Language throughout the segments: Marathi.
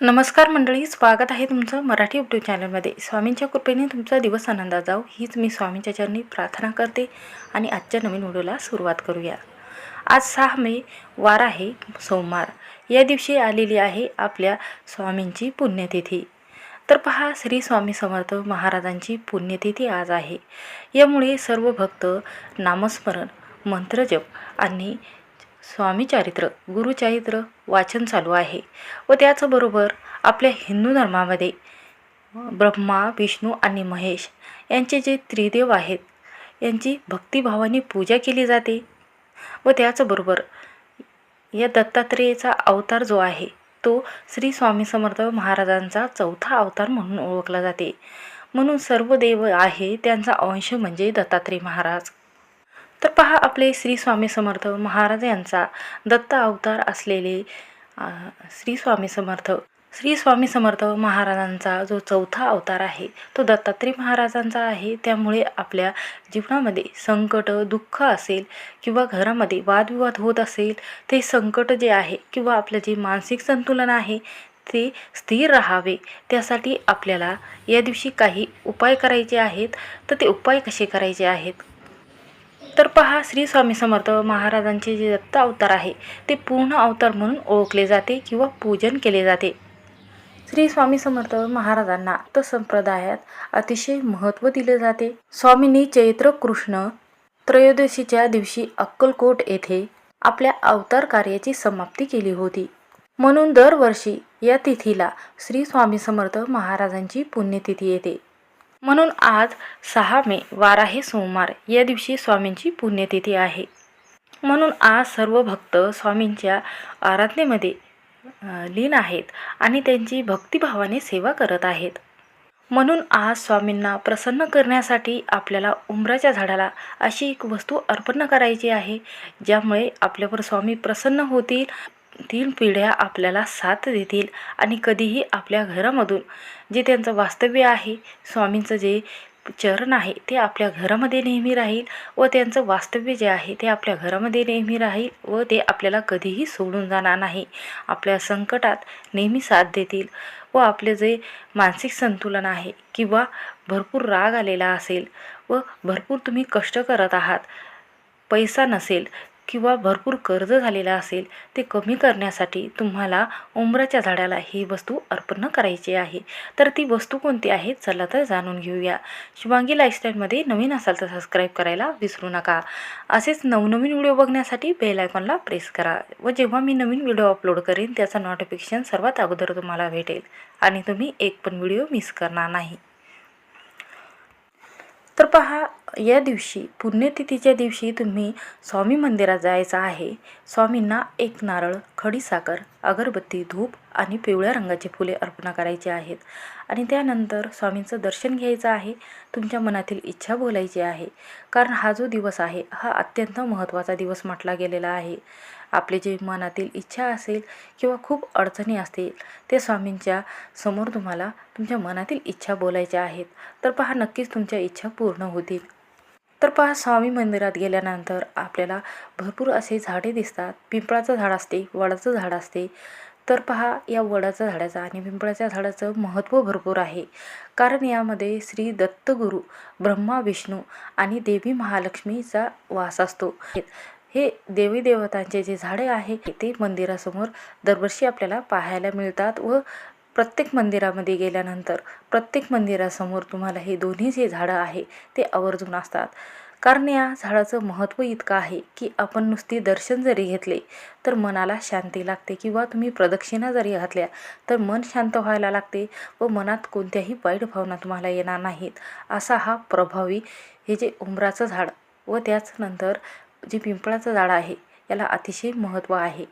नमस्कार मंडळी स्वागत आहे तुमचं मराठी यूट्यूब चॅनलमध्ये स्वामींच्या कृपेने तुमचा दिवस आनंदात जाऊ हीच मी स्वामींच्या चरणी प्रार्थना करते आणि आजच्या नवीन व्हिडिओला सुरुवात करूया. आज सहा मे वार आहे सोमवार. या दिवशी आलेली आहे आपल्या स्वामींची पुण्यतिथी. तर पहा श्री स्वामी समर्थ महाराजांची पुण्यतिथी आज आहे. यामुळे सर्व भक्त नामस्मरण मंत्रजप आणि स्वामीचारित्र गुरुचारित्र वाचन चालू आहे व त्याचबरोबर आपल्या हिंदू धर्मामध्ये ब्रह्मा विष्णू आणि महेश यांचे जे त्रिदेव आहेत यांची भक्तिभावाने पूजा केली जाते. व त्याचबरोबर या दत्तात्रेयचा अवतार जो आहे तो श्री स्वामी समर्थ महाराजांचा चौथा अवतार म्हणून ओळखला जाते. म्हणून सर्व देव आहे त्यांचा अंश म्हणजे दत्तात्रेय महाराज. तर पहा आपले श्री स्वामी समर्थ महाराज यांचा दत्त अवतार असलेले श्री स्वामी समर्थ. श्री स्वामी समर्थ महाराजांचा जो चौथा अवतार आहे तो दत्तात्रय महाराजांचा आहे. त्यामुळे आपल्या जीवनामध्ये संकट दुःख असेल किंवा घरामध्ये वादविवाद होत असेल ते संकट जे आहे किंवा आपलं जे मानसिक संतुलन आहे ते स्थिर राहावे. त्यासाठी आपल्याला या दिवशी काही उपाय करायचे आहेत. तर ते उपाय कसे करायचे आहेत? तर पहा श्री स्वामी समर्थ महाराजांचे जे दत्त अवतार आहे ते पूर्ण अवतार म्हणून ओळखले जाते किंवा पूजन केले जाते. श्री स्वामी समर्थ महाराजांना तर संप्रदायात अतिशय महत्त्व दिले जाते. स्वामींनी चैत्र कृष्ण त्रयोदशीच्या दिवशी अक्कलकोट येथे आपल्या अवतार कार्याची समाप्ती केली होती. म्हणून दरवर्षी या तिथीला श्री स्वामी समर्थ महाराजांची पुण्यतिथी येते. म्हणून आज सहा मे वार आहे सोमवार. या दिवशी स्वामींची पुण्यतिथी आहे. म्हणून आज सर्व भक्त स्वामींच्या आराधनेमध्ये लीन आहेत आणि त्यांची भक्तिभावाने सेवा करत आहेत. म्हणून आज स्वामींना प्रसन्न करण्यासाठी आपल्याला उंबराच्या झाडाला अशी एक वस्तू अर्पण करायची आहे ज्यामुळे आपल्यावर स्वामी प्रसन्न होतील तीन पिढ्या आपल्याला साथ देतील आणि कधीही आपल्या घरामधून जे त्यांचं वास्तव्य आहे स्वामींचं जे चरण आहे ते आपल्या घरामध्ये नेहमी राहील व त्यांचं वास्तव्य जे आहे ते आपल्या घरामध्ये नेहमी राहील व ते आपल्याला कधीही सोडून जाणार नाही. आपल्या संकटात नेहमी साथ देतील व आपले जे मानसिक संतुलन आहे किंवा भरपूर राग आलेला असेल व भरपूर तुम्ही कष्ट करत आहात पैसा नसेल किंवा भरपूर कर्ज झालेलं असेल ते कमी करण्यासाठी तुम्हाला उंबराच्या झाडाला ही वस्तू अर्पण करायची आहे. तर ती वस्तू कोणती आहे चला तर जाणून घेऊया. शिवांगी लाईफस्टाईलमध्ये नवीन असाल तर सबस्क्राईब करायला विसरू नका. असेच नवनवीन व्हिडिओ बघण्यासाठी बेल आयकॉनला प्रेस करा व जेव्हा मी नवीन व्हिडिओ अपलोड करेन त्याचं नोटिफिकेशन सर्वात अगोदर तुम्हाला भेटेल. आणि तुम्ही एक पण व्हिडिओ मिस करणार नाही. तर पहा या दिवशी पुण्यतिथीच्या दिवशी तुम्ही स्वामी मंदिरात जायचं आहे. स्वामींना एक नारळ खडीसाखर अगरबत्ती धूप आणि पिवळ्या रंगाची फुले अर्पण करायची आहेत. आणि त्यानंतर स्वामींचं दर्शन घ्यायचं आहे. तुमच्या मनातील इच्छा बोलायची आहे. कारण हा जो दिवस आहे हा अत्यंत महत्त्वाचा दिवस म्हटला गेलेला आहे. आपले जे मनातील इच्छा असेल किंवा खूप अडचणी असतील ते स्वामींच्या समोर तुम्हाला तुमच्या मनातील इच्छा बोलायच्या आहेत. तर पहा नक्कीच तुमच्या इच्छा पूर्ण होतील. तर पहा स्वामी मंदिरात गेल्यानंतर आपल्याला भरपूर असे झाडे दिसतात. पिंपळाचं झाड असते वडाचं झाड असते. तर पहा या वडाच्या झाडाचं आणि पिंपळाच्या झाडाचं महत्त्व भरपूर आहे. कारण यामध्ये श्री दत्तगुरू ब्रह्मा विष्णू आणि देवी महालक्ष्मीचा वास असतो. हे देवी देवतांचे जे झाडे आहे ते मंदिरासमोर दरवर्षी आपल्याला पाहायला मिळतात व प्रत्येक मंदिरामध्ये गेल्यानंतर प्रत्येक मंदिरासमोर तुम्हाला हे दोन्ही जे झाडं आहे ते आवर्जून असतात. कारण या झाडाचं महत्त्व इतकं आहे की आपण नुसती दर्शन जरी घेतले तर मनाला शांती लागते किंवा तुम्ही प्रदक्षिणा जरी घातल्या तर मन शांत व्हायला लागते व मनात कोणत्याही वाईट भावना तुम्हाला येणार नाहीत. असा हा प्रभावी हे जे उंबराचं झाड व त्याच नंतर जे पिंपळाचं झाड आहे याला अतिशय महत्त्व आहे.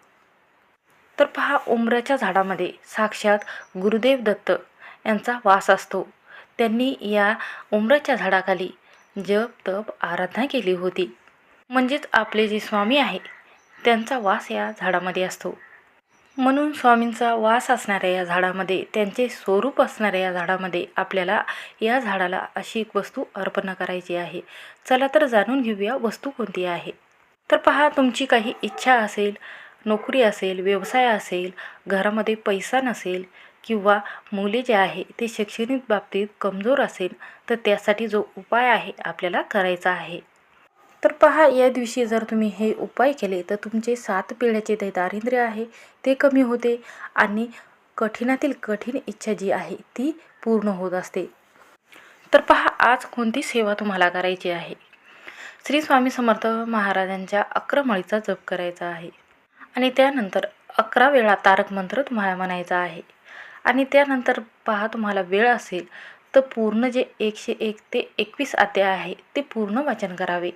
तर पहा उंबराच्या झाडामध्ये साक्षात गुरुदेव दत्त यांचा वास असतो. त्यांनी या उंबराच्या झाडाखाली जप तप आराधना केली होती. म्हणजेच आपले जे स्वामी आहे त्यांचा वास या झाडामध्ये असतो. म्हणून स्वामींचा वास असणाऱ्या या झाडामध्ये त्यांचे स्वरूप असणाऱ्या या झाडामध्ये आपल्याला या झाडाला अशी एक वस्तू अर्पण करायची आहे. चला तर जाणून घेऊया वस्तू कोणती आहे. तर पहा तुमची काही इच्छा असेल नोकरी असेल व्यवसाय असेल घरामध्ये पैसा नसेल किंवा मुले जे आहे ते शैक्षणिक बाबतीत कमजोर असेल तर त्यासाठी जो उपाय आहे आपल्याला करायचा आहे. तर पहा या दिवशी जर तुम्ही हे उपाय केले तर तुमचे सात पिढ्याचे जे दारिद्र्य आहे ते कमी होते आणि कठीणातील कठीण इच्छा जी आहे ती पूर्ण होत असते. तर पहा आज कोणती सेवा तुम्हाला करायची आहे? श्री स्वामी समर्थ महाराजांच्या अक्रमळीचा जप करायचा आहे आणि त्यानंतर अकरा वेळा तारक मंत्र तुम्हाला म्हणायचा आहे. आणि त्यानंतर पहा तुम्हाला वेळ असेल तर पूर्ण जे एकशे एक ते एकवीस अध्याय आहे ते पूर्ण वाचन करावे.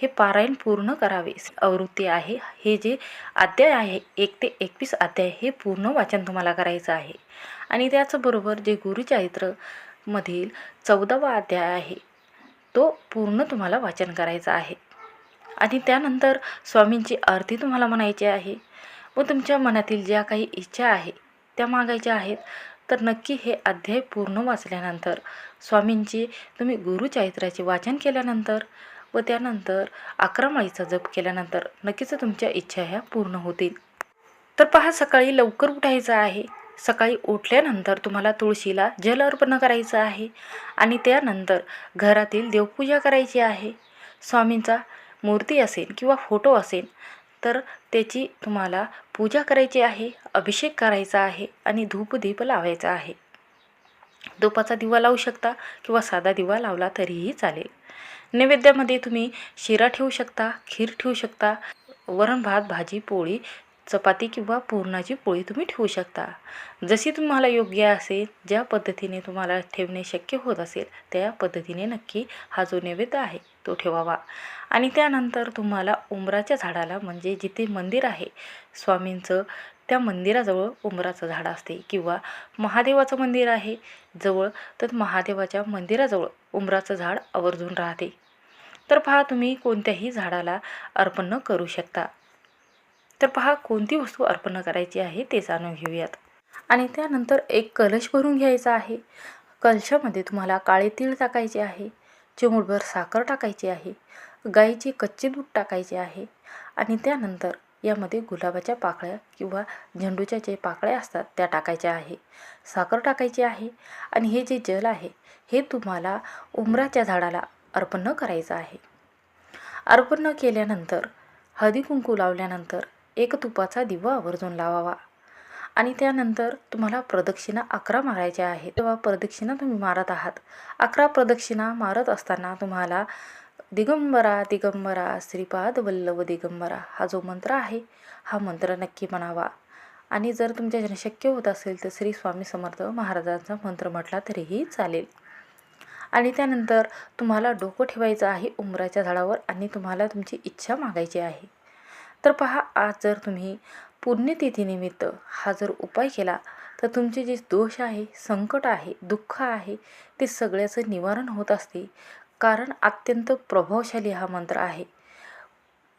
हे पारायण पूर्ण करावे. आवृत्ती आहे. हे जे अध्याय आहे एक ते एकवीस अध्याय हे पूर्ण वाचन तुम्हाला करायचं आहे. आणि त्याचबरोबर जे गुरुचरित्र मधील चौदावा अध्याय आहे तो पूर्ण तुम्हाला वाचन करायचा आहे. आणि त्यानंतर स्वामींची आरती तुम्हाला म्हणायची आहे व तुमच्या मनातील ज्या काही इच्छा आहे त्या मागायच्या आहेत. तर नक्की हे अध्याय पूर्ण वाचल्यानंतर स्वामींची तुम्ही गुरुचरित्राचे वाचन केल्यानंतर व त्यानंतर अकरामाळीचा जप केल्यानंतर नक्कीच तुमच्या इच्छा ह्या पूर्ण होतील. तर पहा सकाळी लवकर उठायचं आहे. सकाळी उठल्यानंतर तुम्हाला तुळशीला जल अर्पण करायचं आहे आणि त्यानंतर घरातील देवपूजा करायची आहे. स्वामींचा मूर्ती असेल किंवा फोटो असेल तर त्याची तुम्हाला पूजा करायची आहे अभिषेक करायचा आहे आणि धूपदीप लावायचा आहे. धूपाचा दिवा लावू शकता किंवा साधा दिवा लावला तरीही चालेल. नैवेद्यामध्ये तुम्ही शिरा ठेवू शकता खीर ठेवू शकता वरण भात भाजी पोळी चपाती किंवा पुरणाची पोळी तुम्ही ठेवू शकता. जशी तुम्हाला योग्य असेल ज्या पद्धतीने तुम्हाला ठेवणे शक्य होत असेल त्या पद्धतीने नक्की हा जो नैवेद्य आहे तो ठेवावा. आणि त्यानंतर तुम्हाला उंबराच्या झाडाला म्हणजे जिथे मंदिर आहे स्वामींचं त्या मंदिराजवळ उंबराचं झाड असते किंवा महादेवाचं मंदिर आहे जवळ तर महादेवाच्या मंदिराजवळ उंबराचं झाड आवर्जून राहते. तर पहा तुम्ही कोणत्याही झाडाला अर्पण करू शकता. तर पहा कोणती वस्तू अर्पण करायची आहे ते जाणून घेऊयात. आणि त्यानंतर एक कलश भरून घ्यायचा आहे. कलशामध्ये तुम्हाला काळे तीळ टाकायचे आहे चिमूटभर साखर टाकायची आहे गाईचे कच्चे दूध टाकायचे आहे आणि त्यानंतर यामध्ये गुलाबाच्या पाकळ्या किंवा झेंडूच्या जे पाकळ्या असतात त्या टाकायच्या आहे. साखर टाकायची आहे आणि हे जे जल आहे हे तुम्हाला उमराच्या झाडाला अर्पण करायचं आहे. अर्पण केल्यानंतर हळदी कुंकू लावल्यानंतर एक तुपाचा दिवा आवर्जून लावावा. आणि त्यानंतर तुम्हाला प्रदक्षिणा अकरा मारायच्या आहेत. तेव्हा प्रदक्षिणा तुम्ही मारत आहात. अकरा प्रदक्षिणा मारत असताना तुम्हाला दिगंबरा दिगंबरा श्रीपाद वल्लभ दिगंबरा हा जो मंत्र आहे हा मंत्र नक्की म्हणावा. आणि जर तुमच्या शक्य होत असेल तर श्री स्वामी समर्थ महाराजांचा मंत्र म्हटला तरीही चालेल. आणि त्यानंतर तुम्हाला डोकं ठेवायचं आहे उमराच्या झाडावर आणि तुम्हाला तुमची इच्छा मागायची आहे. तर पहा आज जर तुम्ही पुण्यतिथीनिमित्त हा जर उपाय केला तर तुमचे जे दोष आहे संकट आहे दुःख आहे ते सगळ्याचं निवारण होत असते. कारण अत्यंत प्रभावशाली हा मंत्र आहे.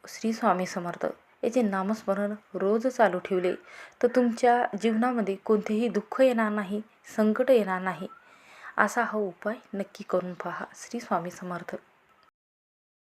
श्री स्वामी समर्थ याचे नामस्मरण रोज चालू ठेवले तर तुमच्या जीवनामध्ये कोणतेही दुःख येणार नाही संकट येणार नाही. असा हा उपाय नक्की करून पहा. श्री स्वामी समर्थ.